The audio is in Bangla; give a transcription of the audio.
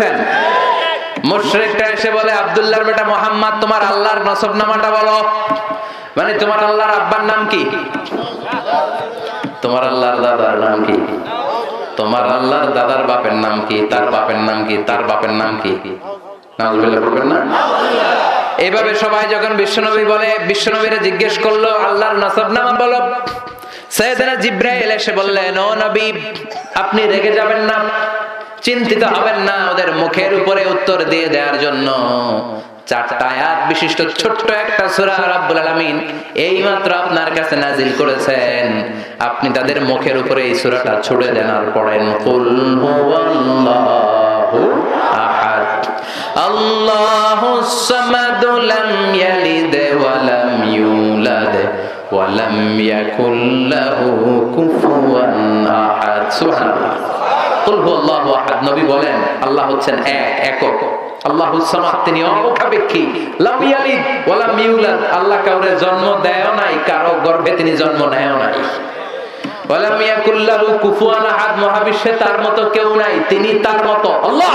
পেরেছেন মুশরিকটা এসে বলে, আব্দুল্লাহর বেটা মোহাম্মদ, তোমার আল্লাহর নসব নামাটা বলো। মানে তোমার আল্লাহর আব্বার নাম কি? তোমার আল্লাহর দাদার নাম কি? তোমার আল্লাহর দাদার বাপের নাম কি? তার বাপের নাম কি? তার বাপের নাম কি? এইভাবে সবাই যখন বিশ্বনবী বলে, বিশ্বনবীরা জিজ্ঞেস করল, আল্লাহর নসব নামা বলো। সৈয়দনা জিব্রাইল এসে বললেন, ও নবী, আপনি রেগে যাবেন না। চিন্তিত হবেন না ওদের মুখের উপরে উত্তর দিয়ে দেওয়ার জন্য। আপনি তাদের মুখের উপরে এই সূরাটা ছুড়ে দেন আর পড়েন নবী বলেন, আল্লাহ হচ্ছেন এক, একক। আল্লাহ তিনি আল্লাহ কাউরে জন্ম দেয় নাই, কারও গর্ভে তিনি জন্ম নেয় নাই। তার মতো কেউ নাই, তিনি তার মতো। আল্লাহ